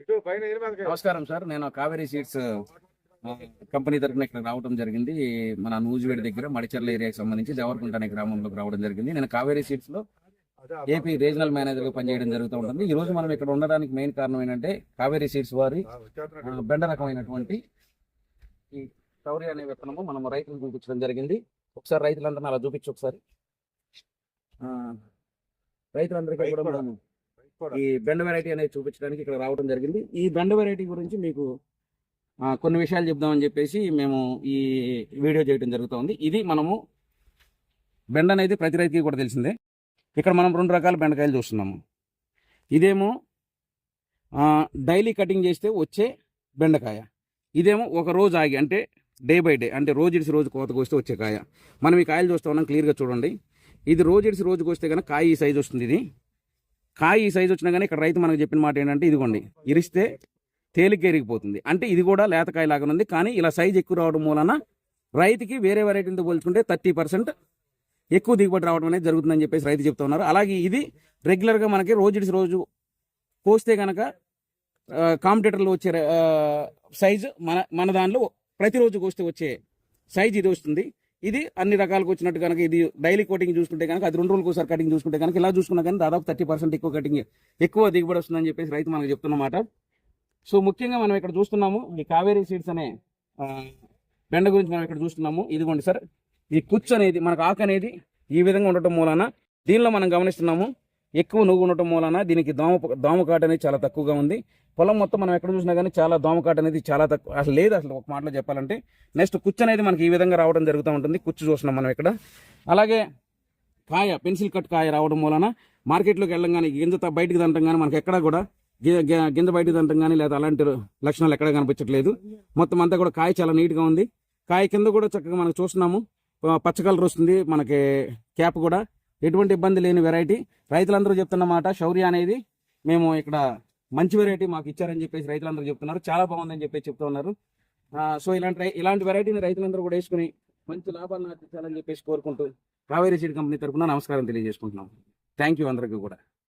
నమస్కారం సార్. నేను Kaveri seeds company తరఫున ఇక్కడ రావడం జరిగింది. మన నూజివేడి దగ్గర మడిచర్ల ఏరియాకి సంబంధించి దేవరకుంట అనే గ్రామంలోకి రావడం జరిగింది. నేను కావేరీ సీడ్స్లో ఏపీ రీజనల్ మేనేజర్గా పనిచేయడం జరుగుతూ ఉంటుంది. ఈ రోజు మనం ఇక్కడ ఉండడానికి మెయిన్ కారణం ఏంటంటే కావేరీ సీడ్స్ వారి బెండ రకమైనటువంటి ఈ సౌర్య అనే విత్తనము మనం రైతులకు చూపించడం జరిగింది. ఒకసారి రైతులందరినీ అలా చూపించు ఒకసారి. రైతులందరికీ కూడా. మనం ఈ బెండ వెరైటీ అనేది చూపించడానికి ఇక్కడ రావడం జరిగింది. ఈ బెండ వెరైటీ గురించి మీకు కొన్ని విషయాలు చెప్దామని చెప్పేసి మేము ఈ వీడియో చేయడం జరుగుతుంది. ఇది మనము బెండ అనేది ప్రతి రైతుకి కూడా తెలిసిందే. ఇక్కడ మనం రెండు రకాల బెండకాయలు చూస్తున్నాము. ఇదేమో డైలీ కటింగ్ చేస్తే వచ్చే బెండకాయ. ఇదేమో ఒక రోజు ఆగి అంటే డే బై డే అంటే రోజు ఇడిసి రోజు కోతకు వస్తే వచ్చే కాయ. మనం ఈ కాయలు చూస్తా ఉన్నాం క్లియర్గా చూడండి. ఇది రోజు ఇడిసి రోజుకి వస్తే కనుక కాయ ఈ సైజు వస్తుంది ఇది. కాయ ఈ సైజు వచ్చినా కానీ ఇక్కడ రైతు మనకు చెప్పిన మాట ఏంటంటే ఇదిగోండి ఇరిస్తే తేలిక ఎరిగిపోతుంది. అంటే ఇది కూడా లేతకాయ లాగా ఉంది. కానీ ఇలా సైజు ఎక్కువ రావడం మూలన రైతుకి వేరే వెరైటీతో పోల్చుకుంటే థర్టీ పర్సెంట్ ఎక్కువ దిగుబడి రావడం అనేది జరుగుతుందని చెప్పేసి రైతు చెప్తా ఉన్నారు. అలాగే ఇది రెగ్యులర్గా మనకి రోజు రోజు కోస్తే కనుక కాంపిటేటర్లు వచ్చే సైజు మన మన దానిలో ప్రతిరోజు కోస్తే వచ్చే సైజ్ ఇది వస్తుంది. ఇది అన్ని రకాలకు వచ్చినట్టు కనుక ఇది డైలీ కోటింగ్ చూసుకుంటే కనుక అది రెండు రోజులకు ఒకసారి కటింగ్ చూసుకుంటే కనుక ఇలా చూసుకున్నా కానీ దాదాపు థర్టీ పర్సెంట్ ఎక్కువ కటింగ్ ఎక్కువ దిగుబడి వస్తుందని చెప్పేసి రైతు మనకు చెప్తున్నమాట. సో ముఖ్యంగా మనం ఇక్కడ చూస్తున్నాము ఈ కావేరీ సీడ్స్ అనే బెండ గురించి మనం ఇక్కడ చూస్తున్నాము. ఇదిగోండి సార్ ఈ కుచ్చు అనేది మనకు ఆకు అనేది ఈ విధంగా ఉండటం మూలన దీనిలో మనం గమనిస్తున్నాము. ఎక్కువ నువ్వు ఉండటం మూలన దీనికి దోమ దోమకాట అనేది చాలా తక్కువగా ఉంది. పొలం మొత్తం మనం ఎక్కడ చూసినా కానీ చాలా దోమకాట అనేది చాలా తక్కువ అసలు లేదు అసలు ఒక మాటలో చెప్పాలంటే. నెక్స్ట్ కుచ్చు అనేది మనకి ఈ విధంగా రావడం జరుగుతూ ఉంటుంది. కుచ్చు చూస్తున్నాం మనం ఇక్కడ. అలాగే కాయ పెన్సిల్ కట్ కాయ రావడం వలన మార్కెట్లోకి వెళ్ళంగానే గింజ బయటికి దంటం కానీ మనకి ఎక్కడా కూడా గింజ బయటికి దంటం కానీ లేదా అలాంటి లక్షణాలు ఎక్కడ కనిపించట్లేదు. మొత్తం అంతా కూడా కాయ చాలా నీట్గా ఉంది. కాయ కింద కూడా చక్కగా మనం చూస్తున్నాము. పచ్చ కలర్ వస్తుంది. మనకి క్యాప్ కూడా ఎటువంటి ఇబ్బంది లేని వెరైటీ రైతులందరూ చెప్తున్నమాట శౌర్య అనేది మేము ఇక్కడ మంచి వెరైటీ మాకు ఇచ్చారని చెప్పేసి రైతులందరూ చెప్తున్నారు. చాలా బాగుందని చెప్పేసి చెప్తున్నారు సో ఇలాంటి రై- ఇలాంటి వెరైటీని రైతులందరూ కూడా వేసుకుని మంచి లాభాలను ఆర్జించాలని చెప్పేసి కోరుకుంటూ కావేరీ సీడ్ కంపెనీ తరఫున నమస్కారం తెలియజేసుకుంటున్నాం. థ్యాంక్ యూ అందరికీ కూడా.